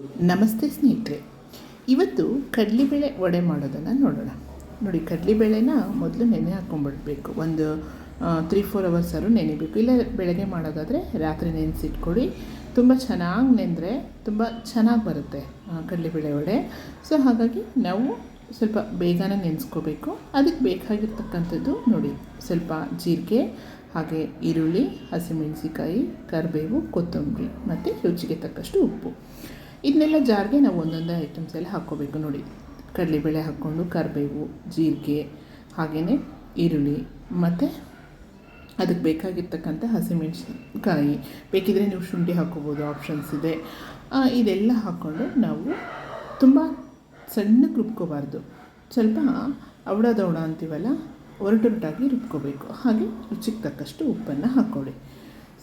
ನಮಸ್ತೆ ಸ್ನೇಹಿತರೆ, ಇವತ್ತು ಕಡಲೆಬೇಳೆ ವಡೆ ಮಾಡೋದನ್ನು ನೋಡೋಣ. ನೋಡಿ, ಕಡಲೆಬೇಳೆನ ಮೊದಲು ನೆನೆ ಹಾಕ್ಕೊಂಡ್ಬಿಡ್ಬೇಕು ಒಂದು ತ್ರೀ ಫೋರ್ ಅವರ್ಸಾರು ನೆನೆಬೇಕು. ಇಲ್ಲ, ಬೆಳಗ್ಗೆ ಮಾಡೋದಾದರೆ ರಾತ್ರಿ ನೆನೆಸಿಟ್ಕೊಳ್ಳಿ. ತುಂಬ ಚೆನ್ನಾಗಿ ನೆಂದರೆ ತುಂಬ ಚೆನ್ನಾಗಿ ಬರುತ್ತೆ ಕಡಲೆಬೇಳೆ ವಡೆ. ಸೊ, ಹಾಗಾಗಿ ನಾವು ಸ್ವಲ್ಪ ಬೇಗನೆ ನೆನೆಸ್ಕೋಬೇಕು. ಅದಕ್ಕೆ ಬೇಕಾಗಿರ್ತಕ್ಕಂಥದ್ದು ನೋಡಿ, ಸ್ವಲ್ಪ ಜೀರಿಗೆ, ಹಾಗೆ ಈರುಳ್ಳಿ ಹಸಿಮೆಣಸಿಕಾಯಿ ಕರಿಬೇವು, ಕೊತ್ತಂಬರಿ, ಮತ್ತು ರುಚಿಗೆ ತಕ್ಕಷ್ಟು ಉಪ್ಪು. ಇದನ್ನೆಲ್ಲ ಜಾರಿಗೆ ನಾವು ಒಂದೊಂದೇ ಐಟಮ್ಸ್ ಎಲ್ಲ ಹಾಕ್ಕೋಬೇಕು ನೋಡಿ. ಕಡಲೆಬೇಳೆ ಹಾಕ್ಕೊಂಡು ಕರಿಬೇವು, ಜೀರಿಗೆ ಹಾಗೆಯೇ ಈರುಳ್ಳಿ, ಮತ್ತು ಅದಕ್ಕೆ ಬೇಕಾಗಿರ್ತಕ್ಕಂಥ ಹಸಿಮೆಣಸಿನಕಾಯಿ. ಬೇಕಿದ್ರೆ ನೀವು ಶುಂಠಿ ಹಾಕ್ಕೋಬೋದು ಆಪ್ಷನ್ಸ್ ಇದೆ. ಇದೆಲ್ಲ ಹಾಕ್ಕೊಂಡು ನಾವು ತುಂಬ ಸಣ್ಣಗೆ ರುಬ್ಕೋಬಾರ್ದು. ಸ್ವಲ್ಪ ಅವಡದೌಡ ಅಂತೀವಲ್ಲ, ಒರಟೊರಟಾಗಿ ರುಬ್ಕೋಬೇಕು. ಹಾಗೆ ರುಚಿಗೆ ತಕ್ಕಷ್ಟು ಉಪ್ಪನ್ನು ಹಾಕ್ಕೊಳ್ಳಿ.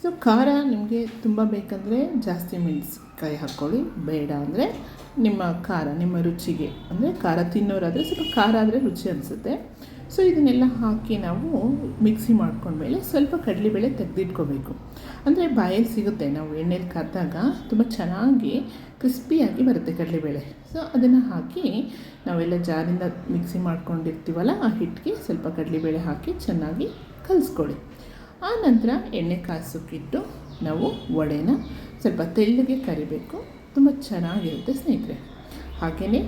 ಸೊ ಖಾರ ನಿಮಗೆ ತುಂಬ ಬೇಕಂದರೆ ಜಾಸ್ತಿ ಮೆಣಸಿನ್ಕಾಯಿ ಹಾಕ್ಕೊಳ್ಳಿ ಬೇಡ ಅಂದರೆ ನಿಮ್ಮ ಖಾರ, ನಿಮ್ಮ ರುಚಿಗೆ, ಅಂದರೆ ಖಾರ ತಿನ್ನೋರಾದರೆ ಸ್ವಲ್ಪ ಖಾರ ಆದರೆ ರುಚಿ ಅನಿಸುತ್ತೆ. ಸೊ ಇದನ್ನೆಲ್ಲ ಹಾಕಿ ನಾವು ಮಿಕ್ಸಿ ಮಾಡ್ಕೊಂಡ್ಮೇಲೆ ಸ್ವಲ್ಪ ಕಡಲೆಬೇಳೆ ತೆಗೆದಿಟ್ಕೋಬೇಕು. ಅಂದರೆ ಬಾಯಲ್ಲಿ ಸಿಗುತ್ತೆ. ನಾವು ಎಣ್ಣೆಲಿ ಕರೆದಾಗ ತುಂಬ ಚೆನ್ನಾಗಿ ಕ್ರಿಸ್ಪಿಯಾಗಿ ಬರುತ್ತೆ ಕಡಲೆಬೇಳೆ ಸೊ ಅದನ್ನು ಹಾಕಿ ನಾವೆಲ್ಲ ಜಾರಿಂದ ಮಿಕ್ಸಿ ಮಾಡ್ಕೊಂಡಿರ್ತೀವಲ್ಲ, ಆ ಹಿಟ್ಟಿಗೆ ಸ್ವಲ್ಪ ಕಡಲೆಬೇಳೆ ಹಾಕಿ ಚೆನ್ನಾಗಿ ಕಲಿಸ್ಕೊಳ್ಳಿ. ಆ ನಂತರ ಎಣ್ಣೆ ಕಾಯಿಸೋಕ್ಕಿಟ್ಟು ನಾವು ವಡೆನ ಸ್ವಲ್ಪ ತೆಳ್ಳಗೆ ಕರಿಬೇಕು. ತುಂಬ ಚೆನ್ನಾಗಿರುತ್ತೆ ಸ್ನೇಹಿತರೆ. ಹಾಗೆಯೇ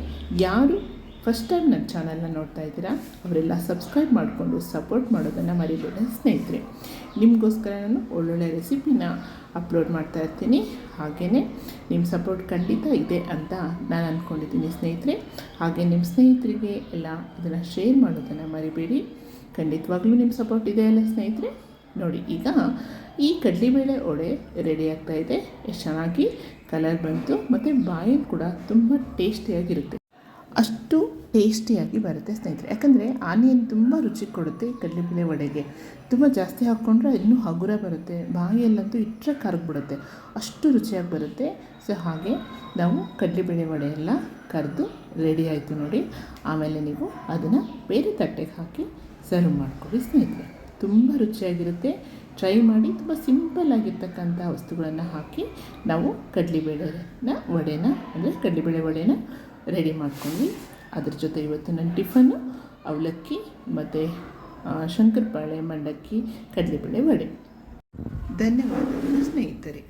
ಯಾರು ಫಸ್ಟ್ ಟೈಮ್ ನನ್ನ ಚಾನಲ್ನ ನೋಡ್ತಾ ಇದ್ದೀರಾ, ಅವರೆಲ್ಲ ಸಬ್ಸ್ಕ್ರೈಬ್ ಮಾಡಿಕೊಂಡು ಸಪೋರ್ಟ್ ಮಾಡೋದನ್ನು ಮರಿಬೇಡ ಸ್ನೇಹಿತರೆ. ನಿಮಗೋಸ್ಕರ ನಾನು ಒಳ್ಳೊಳ್ಳೆ ರೆಸಿಪಿನ ಅಪ್ಲೋಡ್ ಮಾಡ್ತಾ ಇರ್ತೀನಿ. ಹಾಗೆಯೇ ನಿಮ್ಮ ಸಪೋರ್ಟ್ ಖಂಡಿತ ಇದೆ ಅಂತ ನಾನು ಅಂದ್ಕೊಂಡಿದ್ದೀನಿ ಸ್ನೇಹಿತರೆ. ಹಾಗೆ ನಿಮ್ಮ ಸ್ನೇಹಿತರಿಗೆ ಎಲ್ಲ ಇದನ್ನು ಶೇರ್ ಮಾಡೋದನ್ನು ಮರಿಬೇಡಿ. ಖಂಡಿತವಾಗ್ಲೂ ನಿಮ್ಮ ಸಪೋರ್ಟ್ ಇದೆ ಅಲ್ಲ ಸ್ನೇಹಿತರೆ. ನೋಡಿ, ಈಗ ಈ ಕಡಲೆಬೇಳೆ ವಡೆ ರೆಡಿ ಆಗ್ತಾ ಇದೆ. ಎಷ್ಟು ಚೆನ್ನಾಗಿ ಕಲರ್ ಬಂತು ಮತ್ತು ಬಾಯಲ್ಲಿ ಕೂಡ ತುಂಬ ಟೇಸ್ಟಿಯಾಗಿರುತ್ತೆ. ಅಷ್ಟು ಟೇಸ್ಟಿಯಾಗಿ ಬರುತ್ತೆ ಸ್ನೇಹಿತರೆ. ಯಾಕಂದರೆ ಆನಿಯನ್ ತುಂಬ ರುಚಿ ಕೊಡುತ್ತೆ ಕಡ್ಲೆಬೇಳೆ ಕಡಲೆಬೇಳೆ ವಡೆಗೆ. ತುಂಬ ಜಾಸ್ತಿ ಹಾಕ್ಕೊಂಡ್ರೆ ಇನ್ನೂ ಹಗುರ ಬರುತ್ತೆ, ಬಾಯಿಯಲ್ಲಂತೂ ಇಟ್ಟರೆ ಕರಗ್ಬಿಡುತ್ತೆ ಅಷ್ಟು ರುಚಿಯಾಗಿ ಬರುತ್ತೆ. ಸೊ ಹಾಗೆ ನಾವು ಕಡಲೆಬೇಳೆ ವಡೆ ಎಲ್ಲ ಕರೆದು ರೆಡಿ ಆಯಿತು ನೋಡಿ. ಆಮೇಲೆ ನೀವು ಅದನ್ನು ಬೇರೆ ತಟ್ಟೆಗೆ ಹಾಕಿ ಸರ್ವ್ ಮಾಡ್ಕೊಳ್ಳಿ ಸ್ನೇಹಿತರೆ. ತುಂಬ ರುಚಿಯಾಗಿರುತ್ತೆ. ಟ್ರೈ ಮಾಡಿ ತುಂಬ ಸಿಂಪಲ್ ಆಗಿರ್ತಕ್ಕಂಥ ವಸ್ತುಗಳನ್ನು ಹಾಕಿ ನಾವು ಕಡಲೆಬೇಳೆನ ವಡೆನ ಅಂದರೆ ಕಡಲೆಬೇಳೆ ವಡೆನ ರೆಡಿ ಮಾಡ್ಕೊಂಡ್ವಿ ಅದ್ರ ಜೊತೆ ಇವತ್ತು ನನ್ನ ಟಿಫನ್ನು ಅವಲಕ್ಕಿ ಮತ್ತು ಶಂಕರಪಾಳೆ, ಮಂಡಕ್ಕಿ, ಕಡಲೆಬೇಳೆ ವಡೆ. ಧನ್ಯವಾದಗಳು ಸ್ನೇಹಿತರೆ.